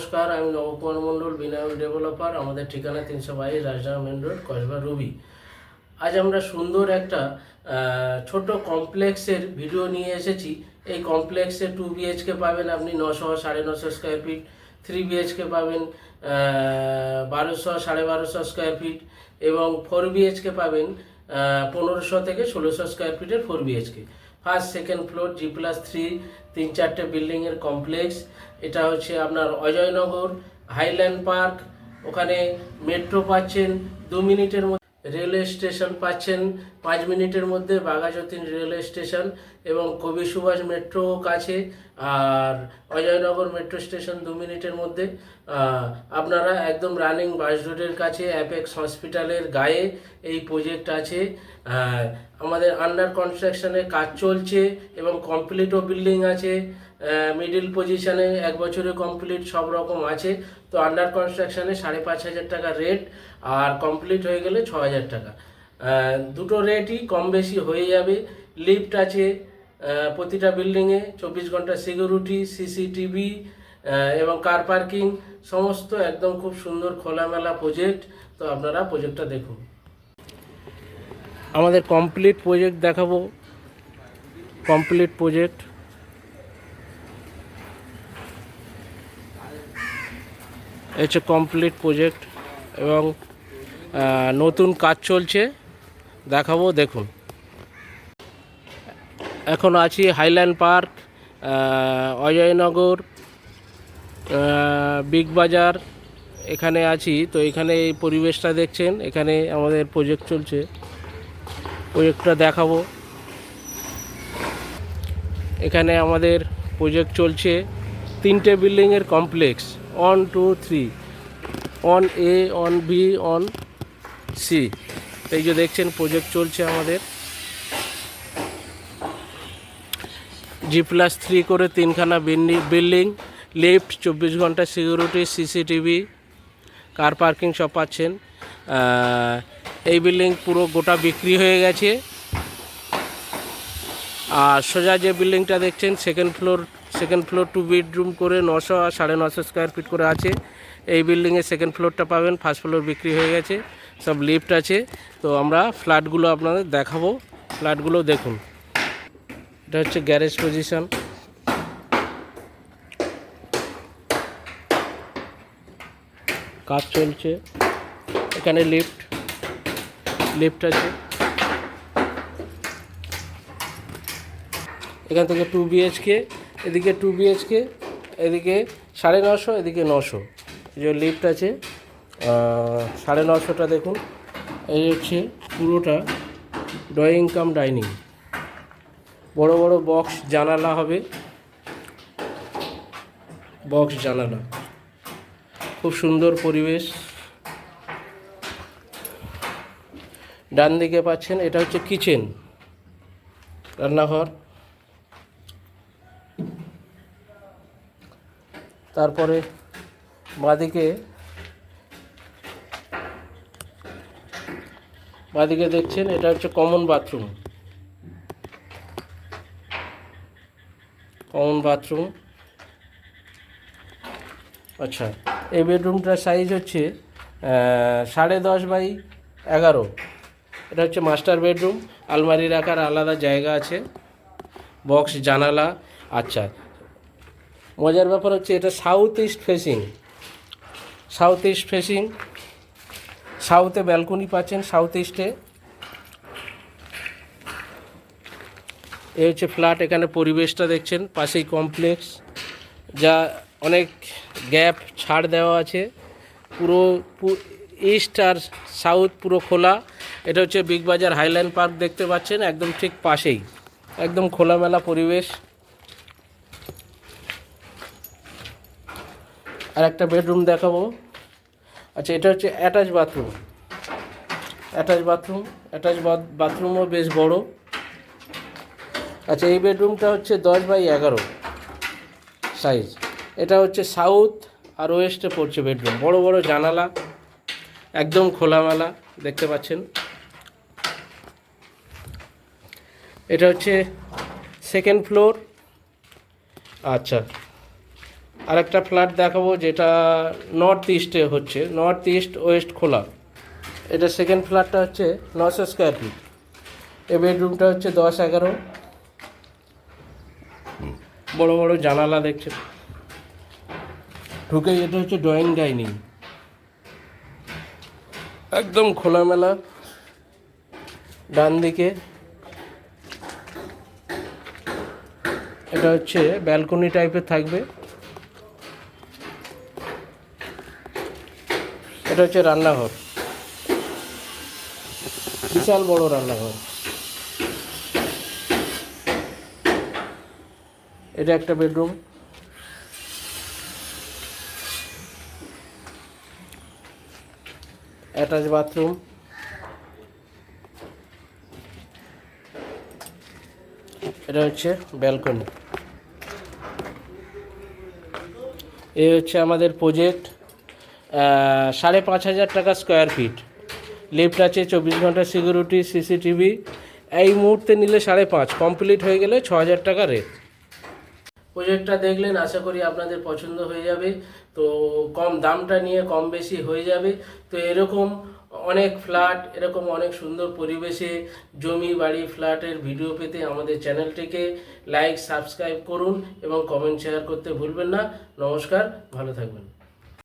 নমস্কার, আমি নবকুমার মণ্ডল, বিনায়ক ডেভেলপার আমাদের ঠিকানা তিনশো বাইশ Rajdanga main road Kasba Ruby. আজ আমরা সুন্দর একটা ছোট কমপ্লেক্সের ভিডিও নিয়ে এসেছি। এই কমপ্লেক্সে টু বিএইচকে পাবেন আপনি, নশো, সাড়ে নশো স্কোয়ার ফিট থ্রি বিএইচকে পাবেন বারোশো, সাড়ে বারোশো স্কোয়ার ফিট এবং ফোর বিএইচকে পাবেন পনেরোশো থেকে ষোলোশো স্কোয়ার ফিটের four BHK first, second floor, G plus three, তিন চারটে বিল্ডিংয়ের কমপ্লেক্স এটা হচ্ছে আপনার অজয়নগর হাইল্যান্ড পার্ক ওখানে মেট্রো পাচ্ছেন, দু মিনিটের মধ্যে রেলওয়ে স্টেশন পাচ্ছেন, পাঁচ মিনিটের মধ্যে বাঘাযতীন রেলওয়ে স্টেশন এবং কবি সুভাষ মেট্রো কাছে আর অজয়নগর মেট্রো স্টেশন দু মিনিটের মধ্যে। আপনারা একদম রানিং বাস রোডের কাছে, অ্যাপেক্স হসপিটালের গায়ে এই প্রজেক্ট আছে। আমাদের আন্ডার কনস্ট্রাকশনে কাজ চলছে এবং কমপ্লিটও বিল্ডিং আছে। মিডিল পজিশনে এক বছরে কমপ্লিট সব রকম আছে। তো আন্ডার কনস্ট্রাকশানে সাড়ে পাঁচ হাজার টাকা রেট আর কমপ্লিট হয়ে গেলে ছ হাজার টাকা। দুটো রেটই কম বেশি হয়ে যাবে। লিফট আছে প্রতিটা বিল্ডিংয়ে চব্বিশ ঘণ্টা সিকিউরিটি, সিসিটিভি এবং কার পার্কিং, সমস্ত একদম খুব সুন্দর খোলামেলা প্রজেক্ট। তো আপনারা প্রজেক্টটা দেখুন। আমাদের কমপ্লিট প্রজেক্ট দেখাবো। কমপ্লিট প্রজেক্ট হচ্ছে কমপ্লিট প্রজেক্ট এবং নতুন কাজ চলছে। দেখাবো, দেখুন। এখন আছি হাইল্যান্ড পার্ক অজয়নগর বিগ বাজার, এখানে আছি। তো এখানে এই পরিবেশটা দেখছেন, এখানে আমাদের প্রজেক্ট চলছে। প্রজেক্টটা দেখাবো। এখানে আমাদের প্রজেক্ট চলছে তিনটে বিল্ডিংয়ের complex one two three on A on B on C এই যে দেখছেন প্রজেক্ট চলছে আমাদের। জি প্লাস থ্রি করে তিনখানা বিল্ডিং লিফট চব্বিশ ঘণ্টা সিকিউরিটি সিসিটিভি কার পার্কিং সব পাচ্ছেন। এই বিল্ডিং পুরো গোটা বিক্রি হয়ে গেছে। আর সোজা যে বিল্ডিংটা দেখছেন second floor second floor two bedroom করে নশো আর সাড়ে নশো স্কোয়ার ফিট করে আছে। এই বিল্ডিংয়ে সেকেন্ড ফ্লোরটা পাবেন ফার্স্ট ফ্লোর বিক্রি হয়ে গেছে। সব লিফট আছে। তো আমরা ফ্ল্যাটগুলো আপনাদের দেখাবো। ফ্ল্যাটগুলো দেখুন। এটা হচ্ছে গ্যারেজ পজিশন কাজ চলছে। এখানে লিফট লিফট আছে। এখান থেকে টু বিএইচকে এদিকে টু বিএইচকে এদিকে সাড়ে নশো এদিকে নশো যে লিফট আছে সাড়ে নশোটা দেখুন। এই হচ্ছে পুরোটা ড্রয়িং কাম ডাইনিং বড় বড় বক্স জানালা হবে। বক্স জানালা খুব সুন্দর পরিবেশ। ডান দিকে পাচ্ছেন, এটা হচ্ছে কিচেন রান্নাঘর। তারপরে বাঁদিকে বাঁদিকে দেখছেন, এটা হচ্ছে কমন বাথরুম কমন বাথরুম আচ্ছা এই বেডরুমটার সাইজ হচ্ছে সাড়ে দশ বাই এগারো। এটা হচ্ছে মাস্টার বেডরুম আলমারি রাখার আলাদা জায়গা আছে বক্স জানালা। আচ্ছা মজার ব্যাপার হচ্ছে এটা south east facing south east facing সাউথে balcony পাচ্ছেন সাউথ ইস্টে এই হচ্ছে ফ্ল্যাট, এখানে পরিবেশটা দেখছেন, পাশেই কমপ্লেক্স, যা অনেক গ্যাপ ছাড় দেওয়া আছে। পুরো ইস্ট আর সাউথ পুরো খোলা। এটা হচ্ছে বিগ বাজার হাইল্যান্ড পার্ক দেখতে পাচ্ছেন, একদম ঠিক পাশেই। একদম খোলামেলা পরিবেশ। আর একটা বেডরুম দেখাবো। আচ্ছা এটা হচ্ছে attach bathroom. Attach bathroom, attach বাথরুমও বেশ বড়। আচ্ছা এই বেডরুমটা হচ্ছে দশ বাই এগারো সাইজ এটা হচ্ছে সাউথ আর ওয়েস্টে পড়ছে বেডরুম। বড় বড় জানালা, একদম খোলামেলা, দেখতে পাচ্ছেন। এটা হচ্ছে সেকেন্ড ফ্লোর আচ্ছা আরেকটা ফ্ল্যাট দেখাবো যেটা নর্থ ইস্টে হচ্ছে। নর্থ ইস্ট ওয়েস্ট খোলা। এটা সেকেন্ড ফ্ল্যাটটা হচ্ছে নশো স্কোয়ার ফিট এই বেডরুমটা হচ্ছে দশ এগারো। বড় বড় জানালা দেখছে। ঢুকে এটা হচ্ছে ড্রয়িং ডাইনিং একদম খোলামেলা। ডান দিকে। এটা হচ্ছে ব্যালকনি টাইপের থাকবে। এটা হচ্ছে রান্নাঘর। বিশাল বড় রান্নাঘর। এটা একটা বেডরুম। Attach bathroom. এটা হচ্ছে ব্যালকনি। এই হচ্ছে আমাদের প্রজেক্ট সাড়ে পাঁচ হাজার টাকা স্কোয়ার ফিট লিফট আছে, চব্বিশ ঘণ্টা সিকিউরিটি সিসিটিভি এই মুহূর্তে নিলে সাড়ে পাঁচ কমপ্লিট হয়ে গেলে ছ হাজার টাকা রেট প্রজেক্টটা দেখলেন, আশা করি আপনাদের পছন্দ হয়ে যাবে। তো কম দামটা নিয়ে কম বেশি হয়ে যাবে। তো এরকম অনেক ফ্ল্যাট এরকম অনেক সুন্দর পরিবেশে জমি, বাড়ি ফ্ল্যাটের ভিডিও পেতে আমাদের চ্যানেলটিকে লাইক সাবস্ক্রাইব করুন এবং কমেন্ট শেয়ার করতে ভুলবেন না। নমস্কার, ভালো থাকবেন।